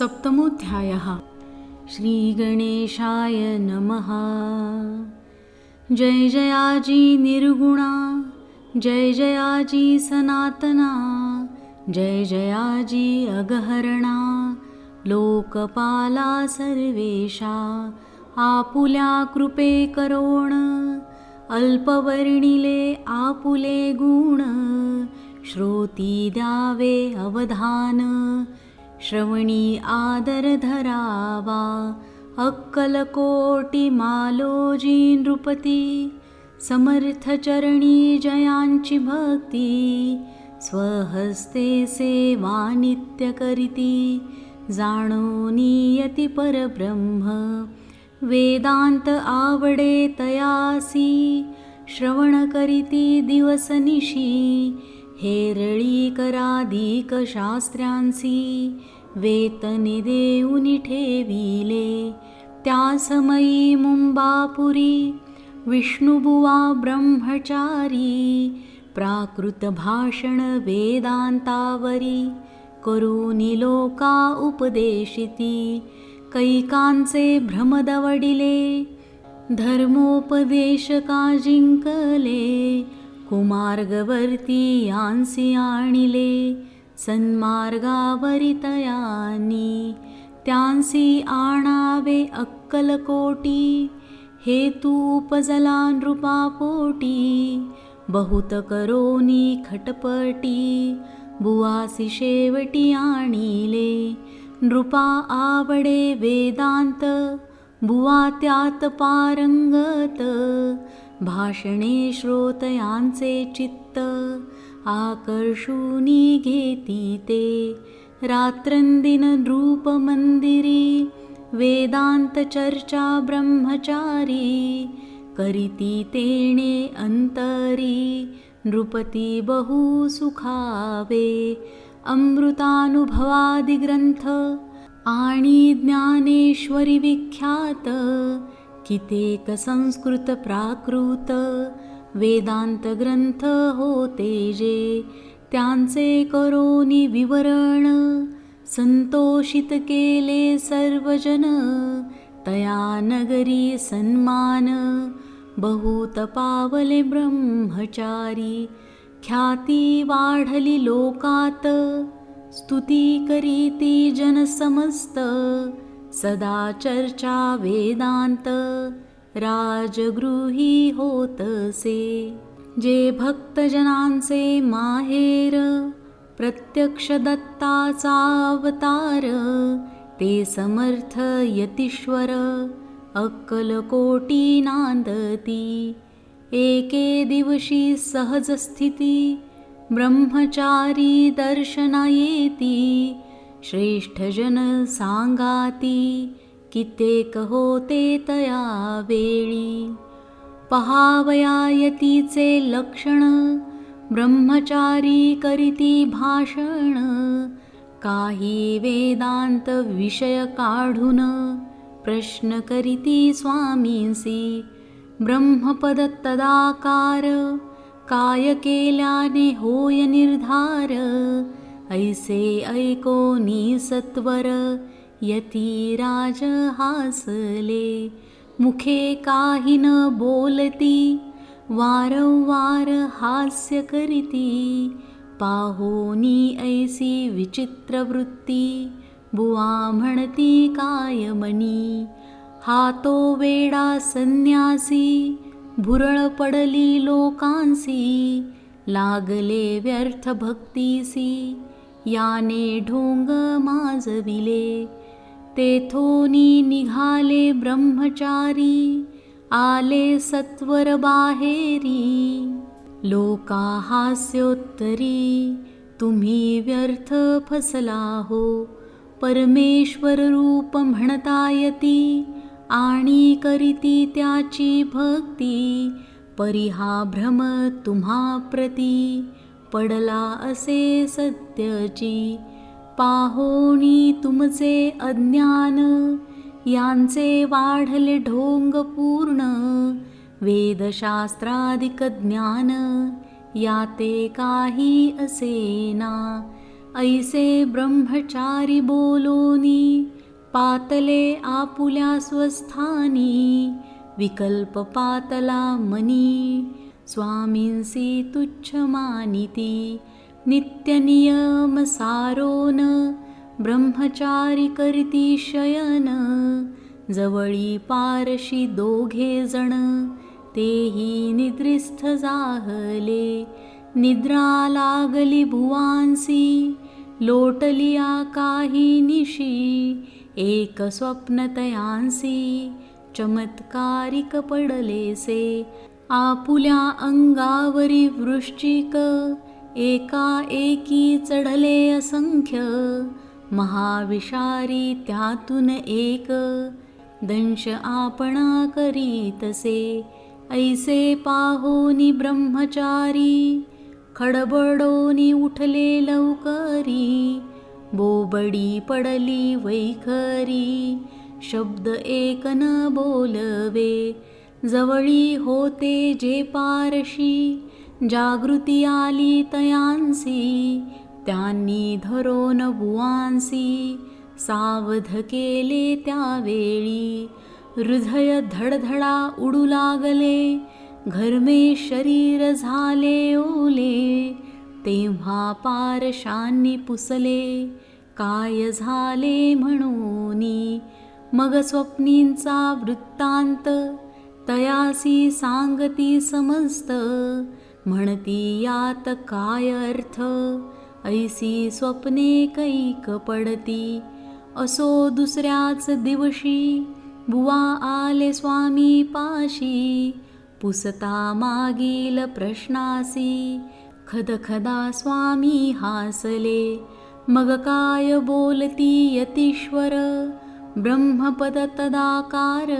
सप्तमोऽध्यायः। श्रीगणेशाय नमः। जय जयाजी निर्गुणा जय जयाजी सनातना जय जयाजी अगहरणा लोकपाला सर्वेशा आपुल्या कृपे करोण अल्पवर्णिले आपुले गुण श्रोती द्यावे अवधान श्रवणी आदर धरावा अक्कलकोटी मालोजी नृपती समर्थचरणी जयांची भक्ती स्वहस्ते सेवा नित्य करीती जाणोनियती परब्रह्म वेदांत आवडे तयासी श्रवण करीती दिवसनिशी हेरळी कराधिक शास्त्र्यांसी वेतने देऊन ठेविले. त्या समयी मुंबापुरी विष्णुबुवा ब्रह्मचारी प्राकृत भाषण वेदांतावरी करुनी लोका उपदेशिती कैकांचे भ्रमदवडिले धर्मोपदेशका जिंकले कुमार्गवर्ती यांसी आणिले सन्मार्गावरितयानी त्यांसी आणावे अक्कलकोटी हेतू उपजला नृपापोटी बहुत करोनी खटपटी बुवासी शेवटी आणिले. नृपा आवडे वेदांत बुवा त्यात पारंगत. भाषणे श्रोतयांचे चित्त आकर्षूनी घेती ते. रात्रंदिन नृप मंदिरी वेदांत चर्चा ब्रह्मचारी करीती तेणे अंतरी नृपती बहु सुखावे. अमृतानुभवादिग्रंथ आणि ज्ञानेश्वरी विख्यात कितेक संस्कृत प्राकृत वेदांत ग्रंथ होते जे त्यांचे करोनी विवरण संतोषित केले सर्वजन तया नगरी सन्मान बहुत पावले ब्रह्मचारी ख्याती वाढली लोकात स्तुती करीती जनसमस्त सदा चर्चा वेदांत राजगृही होतसे जे भक्तजनांचे माहेर प्रत्यक्ष दत्ताचा अवतार ते समर्थ यतीश्वर अक्कलकोटी नांदती। एके दिवशी सहज स्थिती ब्रह्मचारी दर्शना श्रेष्ठजन श्रेष्ठ जन सांगाती कित्येक होते तया वेळी. पहावया यतीचे लक्षण ब्रह्मचारी करीती भाषण. काही वेदांत विषय काढून प्रश्न करीती स्वामींसी. ब्रह्मपद तदाकार काय केल्याने होय निर्धार. ऐसे ऐकोनी सत्वर यती राज हासले मुखे काही न बोलती वारंवार हास्य करीती पाहोनी ऐसी विचित्र वृत्ती बुवा म्हणती कायमनी हा तो वेडा संन्यासी भुरळ पडली लोकांसी लागले व्यर्थ भक्तीसी याने ढोंग माजविले तेथोनी निघाले ब्रह्मचारी आले सत्वर बाहेरी. लोका हास्योत्तरी तुम्ही व्यर्थ फसला हो. परमेश्वर रूप म्हणतायती आणि करीती त्याची भक्ती परिहा भ्रम तुम्हा प्रती. पडला असे सत्यची. पाहोणी तुमचे अज्ञान. यांचे वाढले ढोंग पूर्ण. वेदशास्त्राधिक ज्ञान. याते काही असेना ऐसे ब्रह्मचारी बोलोनी पातले आपुल्या स्वस्थानी. विकल्प पातला मनी. स्वामींसी तुच्छ मानिती नित्यनियम सारोन ब्रह्मचारी करीती शयन जवळी पारशी दोघे जण तेही निद्रिस्थ जाहले निद्रा लागली भुवांसी लोटलिया काही निशी एक स्वप्न तयांसी चमत्कारिक पडलेसे आपुल्या अंगावरी वृश्चिक एका एकी चढले असंख्य महाविषारी त्यातून एक दंश आपणा करीतसे ऐसे पाहोनी ब्रह्मचारी खडबडोनी उठले लवकरी बोबडी पडली वैखरी शब्द एक न बोलवे जवळी होते जे पारशी जागृती आली तयांसी त्यांनी धरोन बुवांसी सावध केले त्यावेळी. हृदय धडधडा उडू लागले घरमे शरीर झाले ओले तेव्हा पारशांनी पुसले काय झाले म्हणूनी. मग स्वप्नींचा वृत्तांत तयासी सांगती समस्त म्हणती यात काय अर्थ? ऐसी स्वप्ने कैक पडती असो दुसऱ्याच दिवशी. बुवा आले स्वामी पाशी पुसता मागील प्रश्नासी. खदखदा स्वामी हासले मग काय बोलती यतीश्वर? ब्रह्मपद तदाकार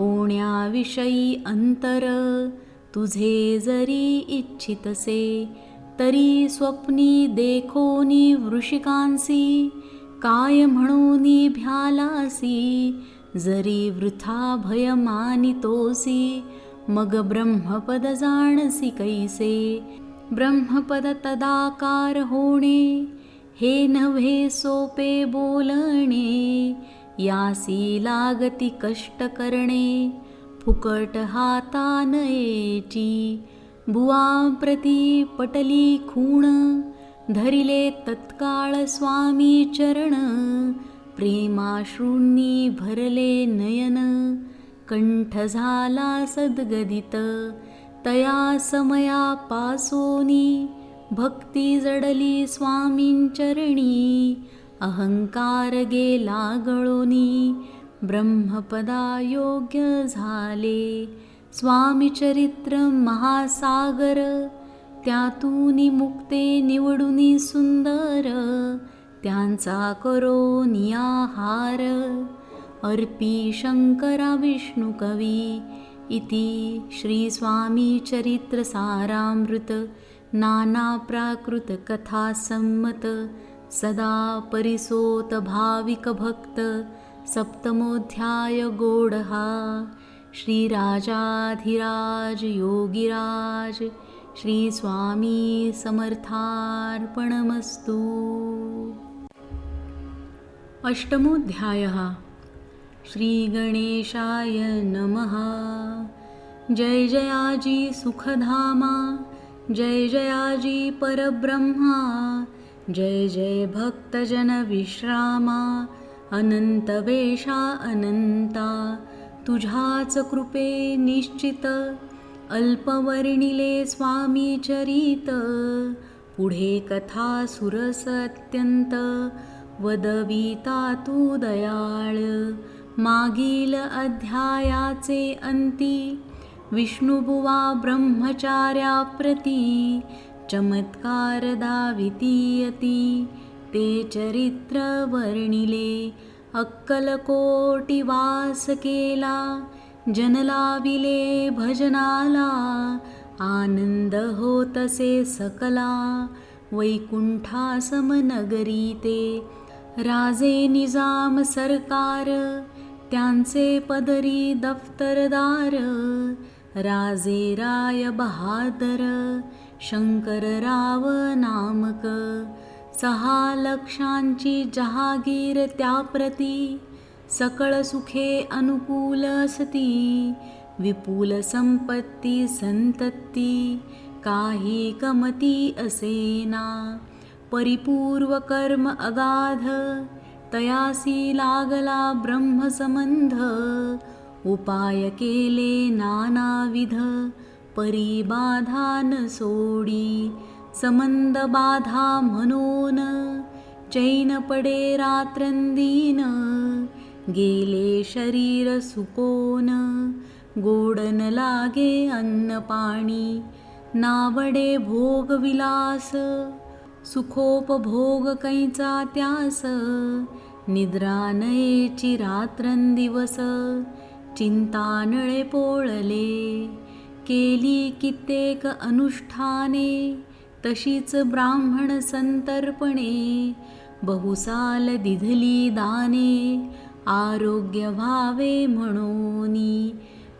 होण्याविषयी अंतर? तुझे जरी इच्छितसे तरी स्वप्नी देखोनी वृषिकांसी काय म्हणूनी भ्यालासी? जरी वृथा भय मानितोसी मग ब्रह्मपद जाणसी कैसे? ब्रह्मपद तदाकार होणे हे नव्हे सोपे बोलणे यासी लागती कष्ट करणे फुकट हाता नयेची बुवा प्रती पटली खूण धरिले तत्काळ स्वामी चरण. प्रेमाश्रूंनी भरले नयन कंठ झाला सद्गदित. तया समया पासोनी भक्ती जडली स्वामींचरणी अहंकार गेला गळोनी ब्रह्मपदा योग्य झाले. स्वामीचरित्र महासागर त्यातून मुक्ते निवडुनी सुंदर त्यांचा करो नियाहार. अर्पी शंकरा विष्णू कवी इति श्री स्वामी सदा परिसोत भाविक भक्त सप्तमोध्याय गोडहा श्रीराजाधिराज योगिराज श्री स्वामी समर्थार्पणमस्तु। अष्टमोऽध्यायः श्रीगणेशाय नमः। जय जयाजी सुखधामा। जय जयाजी परब्रह्मा। जय जय भक्तजन विश्रामा अनन्तवेषा अनंता तुझ्याच कृपे निश्चित अल्पवर्णिले स्वामी चरित पुढे कथा सुरस अत्यंत वदविता तू दयाळ मागील अध्यायाचे अंती विष्णुबुवा ब्रह्मचार्याप्रती चमत्कार दावितीयती ते चरित्र वर्णिले अक्कलकोटी वास केला जनलाविले भजनाला आनंद होतसे सकला वैकुंठासमनगरी ते राजे निजाम सरकार त्यांचे पदरी दफ्तरदार राजे राय बहादर शंकरराव नामक सहा लक्षांची जहागीर त्याप्रती सकळ सुखे अनुकूल असती विपुल संपत्ती संतती काही कमती असेना. परिपूर्व कर्म अगाध तयासी लागला ब्रह्मसंबंध उपाय केले नानाविध परिबाधा सोडी समंद बाधा म्हणून चैन पडे रात्रंदीन गेले शरीर सुकोन गोडन लागे अन्न पाणी नावडे भोग विलास सुखोपभोग कैचा त्यास निद्रा नयेची रात्रंदिवस चिंतानळे पोळले केली कित्येक अनुष्ठाने तशीच ब्राह्मण संतर्पणे बहुसाल दिधली दाने आरोग्य व्हावे म्हणूनी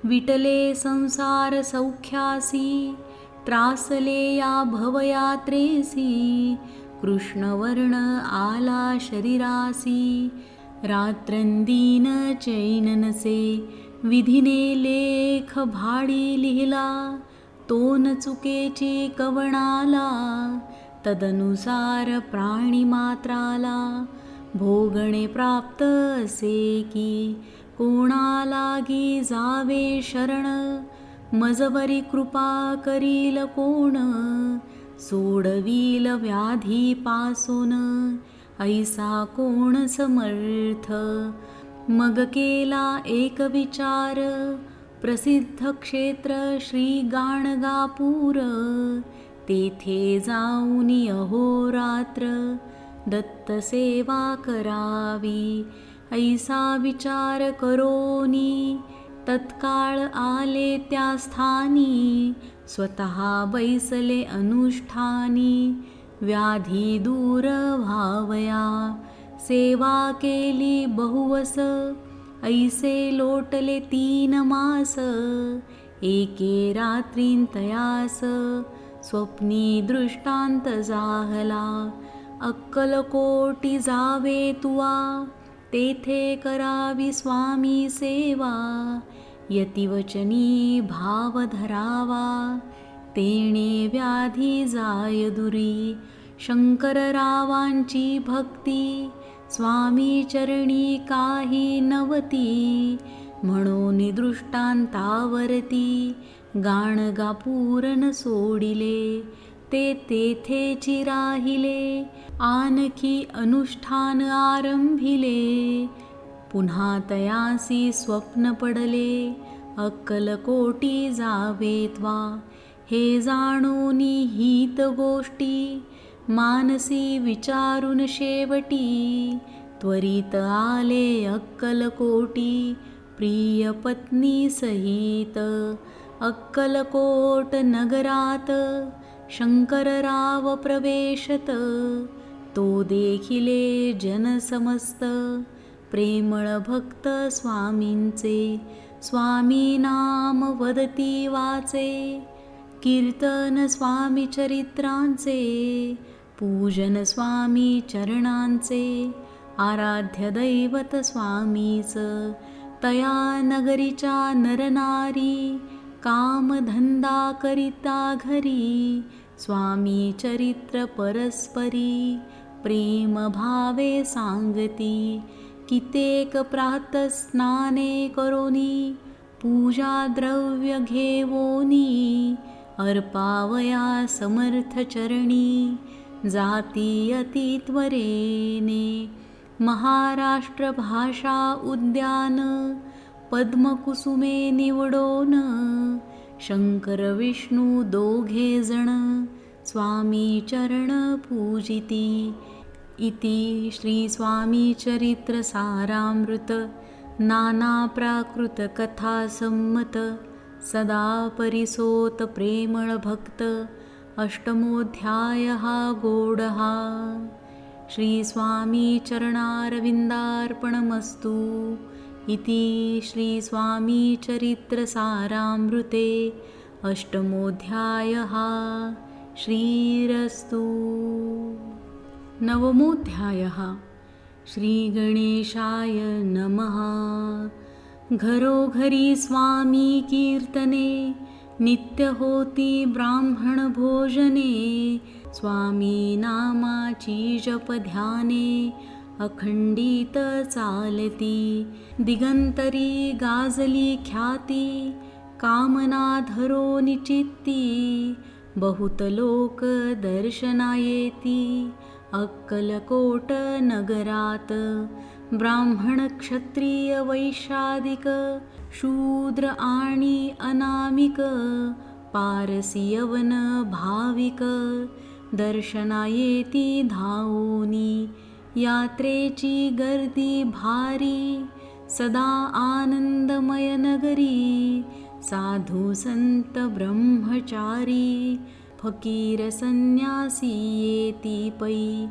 विटले संसार सौख्यासी त्रासले या भवयात्रेसी कृष्णवर्ण आला शरीरासी रात्रंदीन चैननसे विधीने लेख भाडी लिहिला तोन चुकेची कवणाला तदनुसार प्राणी मात्राला. भोगणे प्राप्त असे की कोणालागी जावे शरण मजवरी कृपा करील कोण? सोडवील व्याधी पासून ऐसा कोण समर्थ? मग केला एक विचार. प्रसिद्ध क्षेत्र श्री गाणगापूर. तेथे जाऊन अहोरात्र दत्तसेवा करावी. ऐसा विचार करोनी. तत्काळ आले त्या स्थानी. स्वतः बैसले अनुष्ठानी. व्याधी दूर व्हावया. सेवा केली बहुवस ऐसे लोटले तीन मास एके रात्रीन तयास स्वप्नी दृष्टांत जाहला अक्कलकोटी जावे तुवा तेथे करावी स्वामी सेवा यतिवचनी भाव धरावा तेणे व्याधी जाय दुरी शंकररावांची भक्ती स्वामी चरणी काही नवती म्हणून दृष्टांतावरती गाणगा पूरण सोडिले ते तेथेची राहिले आणखी अनुष्ठान आरंभिले. पुन्हा तयासी स्वप्न पडले अक्कलकोटी जावेत्वा हे जाणून हित गोष्टी मानसी विचारून शेवटी त्वरित आले अक्कलकोटी प्रिय पत्नी सहित. अक्कलकोट नगरात शंकरराव प्रवेशत तो देखिले जनसमस्त प्रेमळ भक्त स्वामींचे स्वामी नाम वदती वाचे. कीर्तन स्वामी चरित्रांचे पूजन स्वामी चरणांचे आराध्य दैवत स्वामीच तया नगरीच्या नरनारी कामधंदा करिता घरी स्वामी चरित्र परस्परी प्रेम भावे सांगती कितेक प्रातस्नाने करोनी पूजा द्रव्य घेवोनी अर्पावया समर्थचरणी जाती त्वरेने महाराष्ट्र भाषा उद्यान पद्मकुसुमे निवडोन. शंकर विष्णू दोघे जण स्वामी चरण पूजिती. इति श्री स्वामी सदा परिसोतप्रेमभक्त अष्टमोऽध्यायः गोढः श्रीस्वामीचरणारविन्दार्पणमस्तु इति श्रीस्वामीचरित्रसारामृते अष्टमोऽध्यायः श्रीरस्तु। नवमोऽध्यायः। श्रीगणेशाय नमः। घरोघरी स्वामी कीर्तने नित्य होती ब्राह्मणभोजने स्वामी नामाची जप ध्याने अखंडित चालती दिगंतरी गाजली ख्याती कामना धरो निचित्ती बहुत लोक दर्शना येती अक्कलकोट नगरात ब्राह्मण क्षत्रिय वैशादिक शूद्र आणि अनामिक पारसियवन भाविक येती धावोनी यात्रेची गर्दी भारी सदा आनंदमय नगरी साधू संत ब्रह्मचारी फकीर संन्यासी येती पै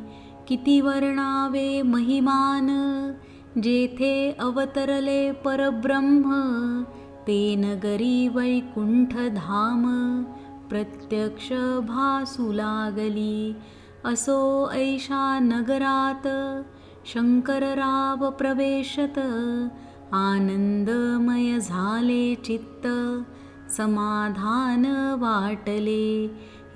किती वर्णावे महिमान जेथे अवतरले परब्रह्म ते नगरी वैकुंठ धाम प्रत्यक्ष भासू लागली. असो ऐशा नगरात शंकरराव प्रवेशत आनंदमय झाले चित्त समाधान वाटले.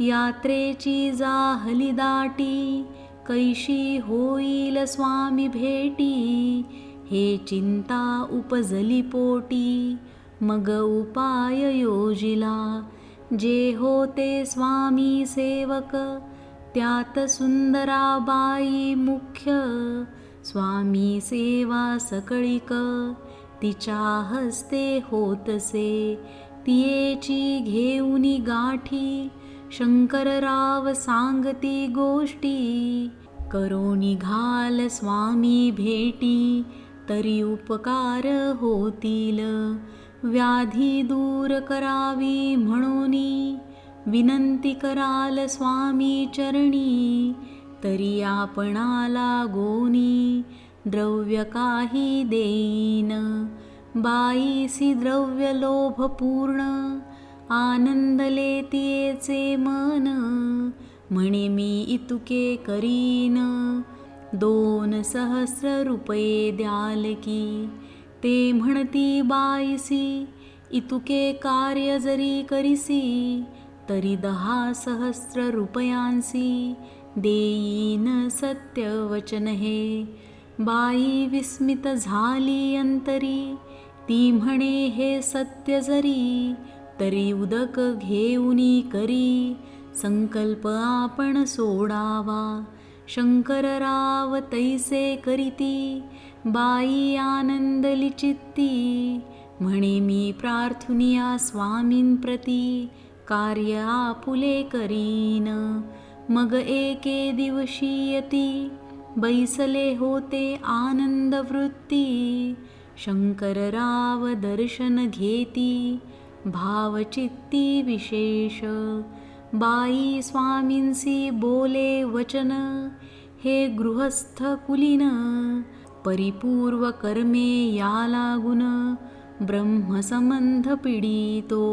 यात्रेची जाहली दाटी कैशी होईल स्वामी भेटी? हे चिंता उपजली पोटी. मग उपाय योजिला. जे होते स्वामी सेवक त्यात सुंदराबाई मुख्य. स्वामी सेवा सकळीक तिच्या हस्ते होतसे. तियेची घेऊनी गाठी शंकरराव सांगती गोष्टी. करोनी घाल स्वामी भेटी तरी उपकार होतील. व्याधी दूर करावी म्हणून विनंती कराल स्वामी चरणी तरी आपणाला गोनी द्रव्य काही देईन. बाईसी द्रव्य लोभ पूर्ण आनंदले तियेचे मन म्हणे मी इतुके करीन. दोन सहस्र रुपये द्याल की ते म्हणती बाईसी इतुके कार्य जरी करीसी तरी दहा सहस्र रुपयांसी देईन सत्य वचन हे. बाई विस्मित झाली अंतरी ती म्हणे हे सत्य जरी तरी उदक घेऊनी करी. संकल्प आपण सोडावा. शंकरराव तैसे करीती. बाई आनंदली चित्ती म्हणे मी प्रार्थुनिया स्वामीं प्रती. कार्य आपुले करीन. मग एके दिवशी यती. बैसले होते आनंद वृत्ती. शंकरराव दर्शन घेती. भावचित्ती विशेष बाई स्वामींसी बोले वचन हे गृहस्थ कुलीन परिपूर्व कर्मे या लागुन ब्रह्मसंबंध पिडितो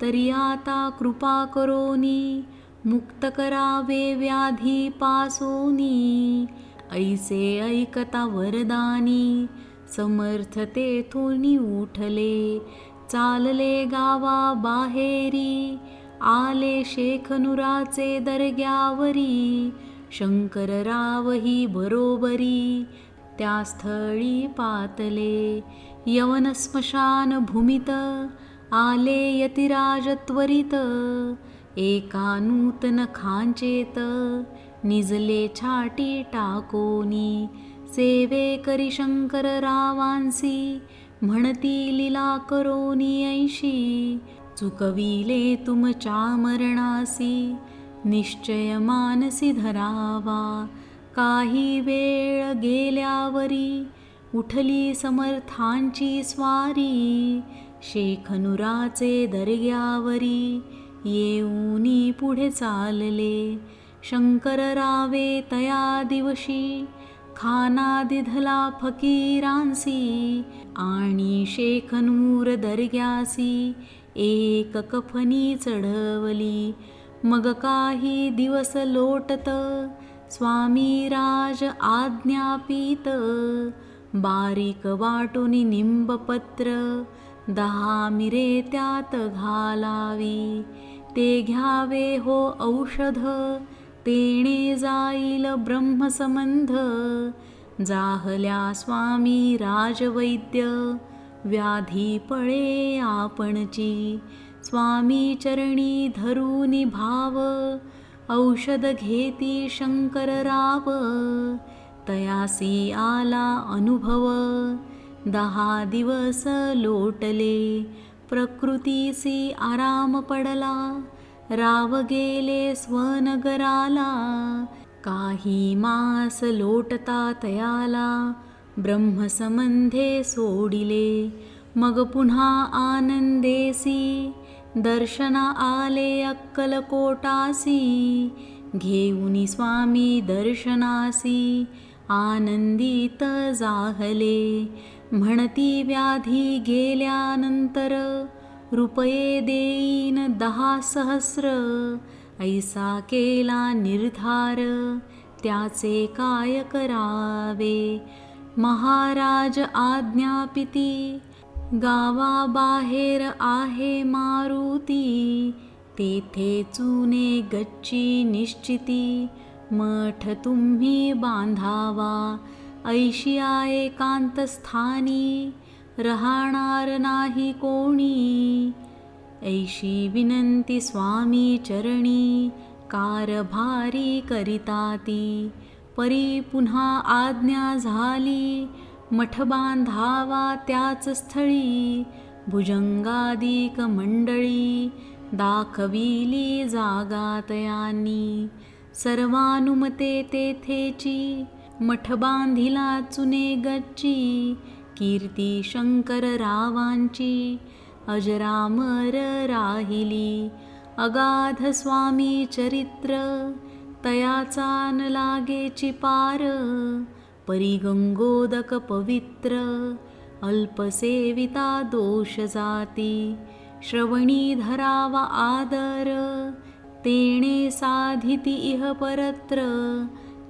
तरी आता कृपा करोनी मुक्त करावे व्याधी पासोनी ऐसे ऐकता वरदानी समर्थ तेथोनी उठले चालले गावा बाहेरी आले शेखनुराचे दर्ग्यावरी शंकररावही बरोबरी त्या स्थळी पातले यवन स्मशान भूमित आले यतिराज त्वरित एका नूतन खांचेत निजले छाटी टाकोनी सेवे करी शंकररावांसी म्हणती लीला करोनी ऐशी चुकविले तुमच्या मरणासी निश्चय मानसी धरावा. काही वेळ गेल्यावरी उठली समर्थांची स्वारी शेखनुराचे दर्ग्यावरी येऊनी पुढे चालले. शंकररावे तया दिवशी खाना दिधला फकीरांसी आणि शेखनूर दर्ग्यासी एक कफनी चढवली. मग काही दिवस लोटत स्वामी राज आज्ञापित. बारीक वाटुनी निंबपत्र दहा मिरे त्यात घालावी. ते घ्यावे हो औषध तेणे जाईल ब्रह्मसंबंध. जाहल्या स्वामी राजवैद्य व्याधी पळे आपणची. स्वामी चरणी धरूनी भाव औषध घेती शंकर राव. तयासी आला अनुभव दहा दिवस लोटले. प्रकृतीसी आराम पडला. राव गेले स्वनगराला काही मास लोटता तयाला ब्रह्मसंबंधे सोडिले. मग पुन्हा आनंदेसी दर्शना आले अक्कलकोटासी घेऊनी स्वामी दर्शनासी आनंदित जाहले. म्हणती व्याधी गेल्यानंतर रुपये देईन दहा सहस्र. ऐसा केला निर्धार त्याचे काय करावे? महाराज आज्ञापिती गावाबाहेर आहे मारुती तेथे चुने गच्ची निश्चिती मठ तुम्ही बांधावा. ऐशिया एकांत स्थानी राहणार नाही कोणी. ऐशी विनंती स्वामी चरणी कारभारी करिताती. परी पुन्हा आज्ञा झाली मठ बांधावा त्याच स्थळी. भुजंगादिक मंडळी दाखविली जागातयांनी सर्वानुमते तेथेची मठ बांधिला चुने गच्ची. कीर्ती शंकर रावांची. अजरामर राहिली. अगाध स्वामी चरित्र. तयाचा न लागेची पार. परिगंगोदक पवित्र. अल्पसेविता दोष जाती. श्रवणी धरावा आदर. तेणे साधिती इह परत्र.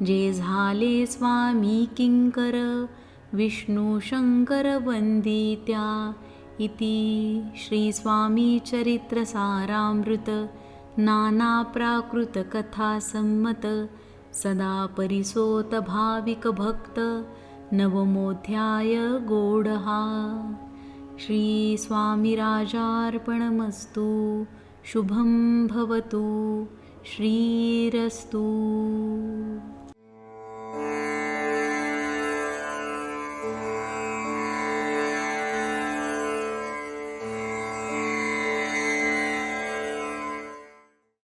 जे झाले स्वामी किंकर. विष्णुशङ्करवन्दिता इति श्रीस्वामीचरित्रसारामृत नानाप्राकृतकथासम्मत सदा परिसोतभाविकभक्त नवमोऽध्याय गौढहा श्रीस्वामिराजार्पणमस्तु। शुभं भवतु। श्रीरस्तु।